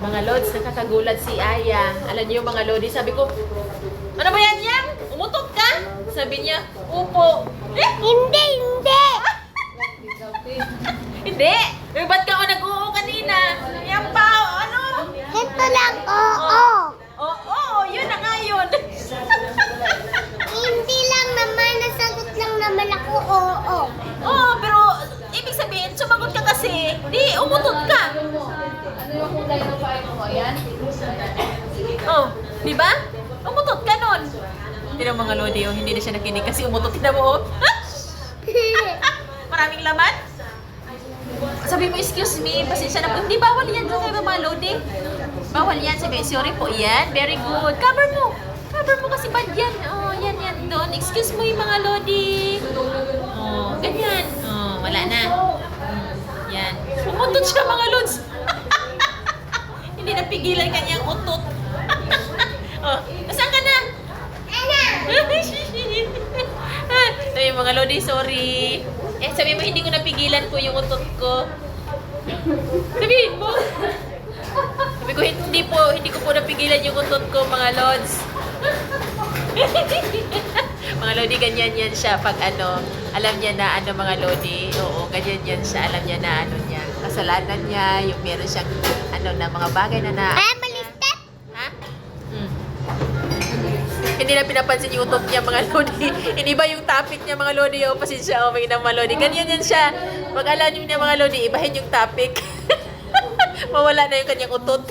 Mga Lods, nakakagulat si Aya. Alam niyo mga Lodi, sabi ko, ano ba yan yang? Umutot ka? Sabi niya, upo. Eh, Hindi, hindi. hindi. Eh, ba't ka umutot ka. Ano yung kulay ng paano mo? Ayan? Oh, di ba? Umutot ka nun. Mo mga Lodi, oh, hindi na siya nakinig kasi umutot. Tignan mo, oh. Maraming laman. Sabi mo, excuse me, pasensya na po. Hindi, bawal yan doon kay mga Lodi. Bawal yan. Sabi, sorry po, yan. Very good. Cover mo. Cover mo kasi bad yan. Oh, yan, yan doon. Excuse mo yung mga Lodi. Oh, ganyan. Oh, wala na. Hmm, Yan. Umutot siya mga Lods. Hindi napigilan kanyang utot. oh, saan ka na? Sabi yung mga Lodi, sorry. Eh, sabi mo, hindi ko napigilan po yung utot ko. Sabihin mo. Sabi ko, hindi po, hindi ko po napigilan yung utot ko, mga Lods. Mga Lodi, ganyan yan siya pag ano, alam niya na ano mga Lodi, oo, ganyan yan siya, alam niya na ano niya, kasalanan niya, yung meron siyang ano na mga bagay na na, Ay, malistat. Ha? Hmm. Hindi na pinapansin yung utot niya mga lodi. Iniba yung topic niya mga lodi. O, pasensya, oh, may na mga lodi. Ganyan yan siya. Pag alam niyo niya mga lodi, ibahin yung topic. Mawala na yung kanyang utot.